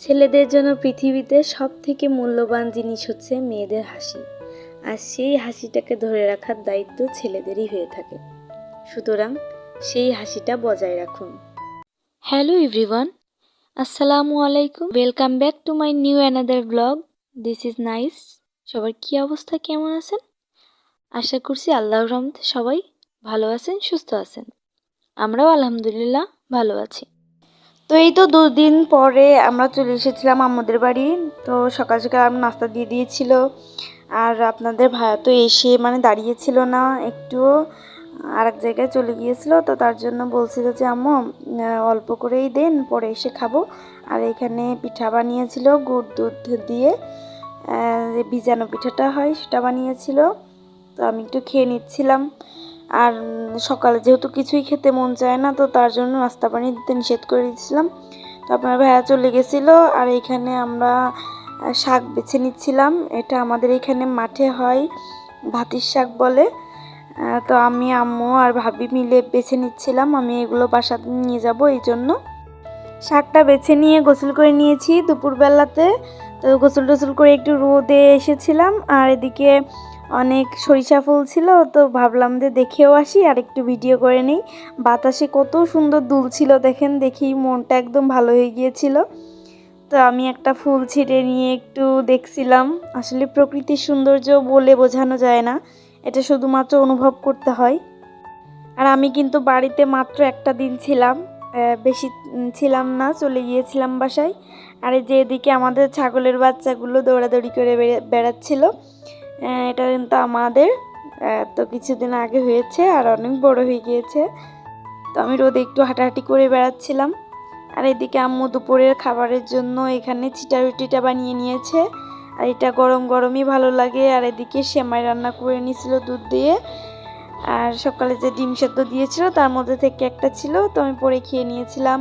ছেলেদের জন্য পৃথিবীতে সব থেকে মূল্যবান জিনিস হচ্ছে মেয়েদের হাসি। আর সেই হাসিটাকে ধরে রাখার দায়িত্ব ছেলেদেরই হয়ে থাকে। সুতরাং সেই হাসিটা বজায় রাখুন। হ্যালো এভরিওয়ান, আসসালামু আলাইকুম। Welcome back to my new another blog this is nice সবার কী অবস্থা, কেমন আছেন? আশা করছি আল্লাহ রহমতে সবাই ভালো আছেন, সুস্থ আছেন। আমরাও আলহামদুলিল্লাহ ভালো আছি। তো এই তো দুদিন পরে আমরা চলে এসেছিলাম আমাদের বাড়ি। তো সকাল সকাল আমার নাস্তা দিয়ে দিয়েছিল। আর আপনাদের ভাইয়া তো এসে মানে দাঁড়িয়েছিল না একটু আর এক জায়গায় চলে গিয়েছিল। তো তার জন্য বলছিল যে, আম্মু অল্প করেই দেন, পরে এসে খাব। আর এখানে পিঠা বানিয়েছিল, গুড় দুধ দিয়ে যে ভিজানো পিঠাটা হয় সেটা বানিয়েছিল। তো আমি একটু খেয়ে নিচ্ছিলাম। আর সকালে যেহেতু কিছুই খেতে মন চায় না, তো তার জন্য নাস্তা পানি দিতে নিষেধ করে দিয়েছিলাম। তো আপনার ভাইয়া চলে গেছিল আর এখানে আমরা শাক বেছে নিচ্ছিলাম। এটা আমাদের এখানে মাঠে হয়, ভাতির শাক বলে। তো আমি, আম্মু আর ভাবি মিলে বেছে নিচ্ছিলাম। আমি এগুলো বাসা নিয়ে যাব এই জন্য। শাকটা বেছে নিয়ে গোসল করে নিয়েছি দুপুরবেলাতে। তো গোসল টোসল করে একটু রোদে এসেছিলাম। আর এদিকে অনেক সরিষা ফুল ছিল, তো ভাবলাম যে দেখেও আসি, আর একটু ভিডিও করে নিই। বাতাসে কত সুন্দর দুল ছিল, দেখেন দেখি মনটা একদম ভালো হয়ে গিয়েছিল। তো আমি একটা ফুল ছিঁড়ে নিয়ে একটু দেখছিলাম। আসলে প্রকৃতির সৌন্দর্য বলে বোঝানো যায় না, এটা শুধুমাত্র অনুভব করতে হয়। আর আমি কিন্তু বাড়িতে মাত্র একটা দিন ছিলাম বেশি ছিলাম না, চলে গিয়েছিলাম বাসায়। আর এই যে এদিকে আমাদের ছাগলের বাচ্চাগুলো দৌড়াদৌড়ি করে বেড়ে- বেড়াচ্ছিল এটা কিন্তু আমাদের। তো কিছুদিন আগে হয়েছে আর অনেক বড় হয়ে গিয়েছে। তো আমি রোদে একটু হাঁটাহাঁটি করে বেড়াচ্ছিলাম। আর এদিকে আম্মু দুপুরের খাবারের জন্য এখানে চিটা রুটিটা বানিয়ে নিয়েছে। আর এটা গরম গরমই ভালো লাগে। আর এদিকে সেমাই রান্না করে নিয়েছিল দুধ দিয়ে। আর সকালে যে ডিম সেদ্ধ দিয়েছিল তার মধ্যে থেকে একটা ছিল, তো আমি পরে খেয়ে নিয়েছিলাম।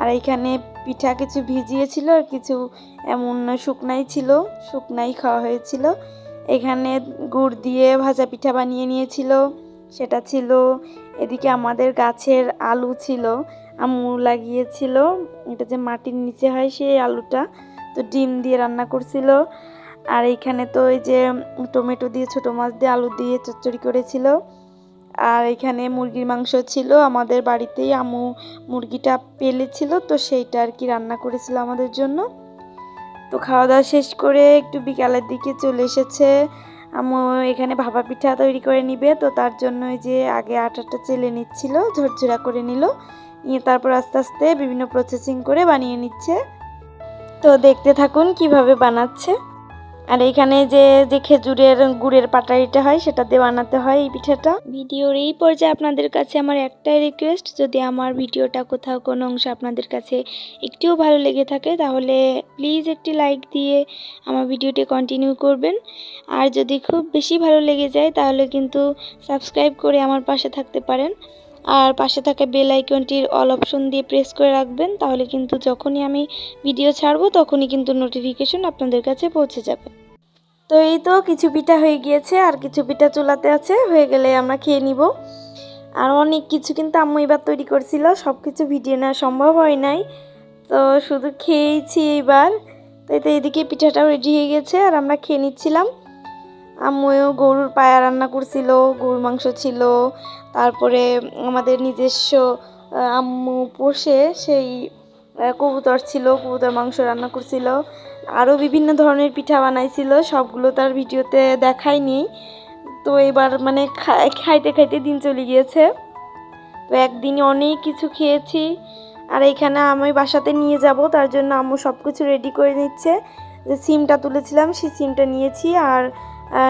আর এখানে পিঠা কিছু ভিজিয়েছিল আর কিছু এমন শুকনাই ছিল, শুকনাই খাওয়া হয়েছিল। এখানে গুড় দিয়ে ভাজা পিঠা বানিয়ে নিয়েছিল। সেটা ছিল এদিকে আমাদের গাছের আলু ছিল, আম্মু লাগিয়েছিল। এটা যে মাটির নিচে হয় সেই আলুটা তো ডিম দিয়ে রান্না করছিল। আর এইখানে তো এই যে টমেটো দিয়ে, ছোটো মাছ দিয়ে আলু দিয়ে চচ্চড়ি করেছিল। আর এখানে মুরগির মাংস ছিল, আমাদের বাড়িতেই আম্মু মুরগিটা পেলেছিল, তো সেইটা আর কি রান্না করেছিল আমাদের জন্য। তো খাওয়া দাওয়া শেষ করে একটু বিকালের দিকে চলে এসেছে। আম্মু এখানে ভাপা পিঠা তৈরি করে নিবে, তো তার জন্য যে আগে আটাটা চেলে নিচ্ছিল, ঝরঝরা করে নিল। নিয়ে তারপর আস্তে আস্তে বিভিন্ন প্রসেসিং করে বানিয়ে নিচ্ছে। তো দেখতে থাকুন কীভাবে বানাচ্ছে। আর এখানে যে যে খেজুরের গুড়ের পাটারিটা হয়, সেটা দিয়ে বানাতে হয় এই পিঠাটা। ভিডিওর এই পর্যায়ে আপনাদের কাছে আমার একটাই রিকোয়েস্ট যদি আমার ভিডিওটা কোথাও কোনো অংশ আপনাদের কাছে একটিও ভালো লেগে থাকে, তাহলে প্লিজ একটি লাইক দিয়ে আমার ভিডিওটি কন্টিনিউ করবেন। আর যদি খুব বেশি ভালো লেগে যায়, তাহলে কিন্তু সাবস্ক্রাইব করে আমার পাশে থাকতে পারেন। আর পাশে থাকা বেল আইকনটির অল অপশন দিয়ে প্রেস করে রাখবেন, তাহলে কিন্তু যখনই আমি ভিডিও ছাড়বো, তখনই কিন্তু নোটিফিকেশন আপনাদের কাছে পৌঁছে যাবে। তো এই তো কিছু পিঠা হয়ে গিয়েছে, আর কিছু পিঠা চুলাতে আছে, হয়ে গেলে আমরা খেয়ে নিব। আর অনেক কিছু কিন্তু আম্মু এবার তৈরি করছিল সব কিছু ভিডিও নেওয়া সম্ভব হয় নাই। তো শুধু খেয়েছি এইবার। তো এই তো এদিকে পিঠাটাও রেডি হয়ে গেছে, আর আমরা খেয়ে নিচ্ছিলাম। আম্মুও গরুর পায়া রান্না করছিল, গরুর মাংস ছিল তারপরে আমাদের নিজস্ব আম্মু পোষে সেই কবুতর ছিল, কবুতর মাংস রান্না করছিল। আরও বিভিন্ন ধরনের পিঠা বানাইছিল, সবগুলো তার ভিডিওতে দেখায়নি। তো এবার মানে খাইতে খাইতে দিন চলে গিয়েছে। তো একদিনে অনেক কিছু খেয়েছি। আর এখানে আমি বাসাতে নিয়ে যাব, তার জন্য আম্মু সব কিছু রেডি করে নিচ্ছে। যে সিমটা তুলেছিলাম, সেই সিমটা নিয়েছি। আর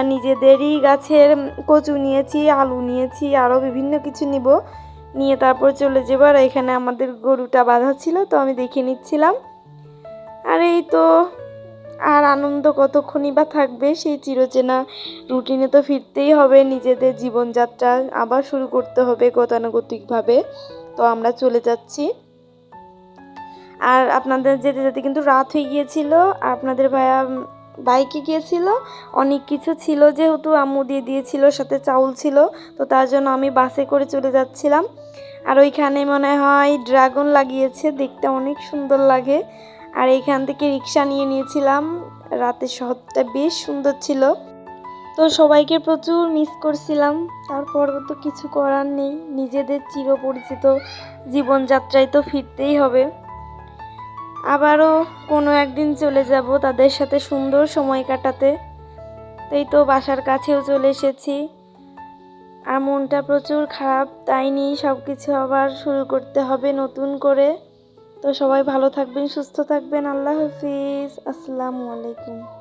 নিজেদেরই গাছের কচু নিয়েছি, আলু নিয়েছি আরও বিভিন্ন কিছু নিব। নিয়ে তারপর চলে যাব। আর এখানে আমাদের গরুটা বাঁধা ছিল, তো আমি দেখে নিচ্ছিলাম। আর এই তো, আর আনন্দ কতক্ষণই বা থাকবে, সেই চিরচেনা রুটিনে তো ফিরতেই হবে। নিজেদের জীবনযাত্রা আবার শুরু করতে হবে গতানুগতিকভাবে। তো আমরা চলে যাচ্ছি। আর আপনাদের যেতে যেতে কিন্তু রাত হয়ে গিয়েছিল। আপনাদের ভাইয়া বাইকে গিয়েছিল, অনেক কিছু ছিল যেহেতু আম্মু দিয়ে দিয়েছিল, সাথে চাউল ছিল, তো তার জন্য আমি বাসে করে চলে যাচ্ছিলাম। আর ওইখানে মনে হয় ড্রাগন লাগিয়েছে, দেখতে অনেক সুন্দর লাগে। আর এখান থেকে রিক্সা নিয়ে নিয়েছিলাম রাতের শহরটা বেশ সুন্দর ছিল। তো সবাইকে প্রচুর মিস করছিলাম, তারপর তো কিছু করার নেই, নিজেদের চিরপরিচিত জীবনযাত্রায় তো ফিরতেই হবে। আবারও কোনো একদিন চলে যাব তাদের সাথে সুন্দর সময় কাটাতে। তাই তো বাসার কাছেও চলে এসেছি। আর মনটা প্রচুর খারাপ, তাই নিয়ে সব কিছু আবার শুরু করতে হবে নতুন করে। তো সবাই ভালো থাকবেন, সুস্থ থাকবেন। আল্লাহ হাফিজ। আসসালামু আলাইকুম।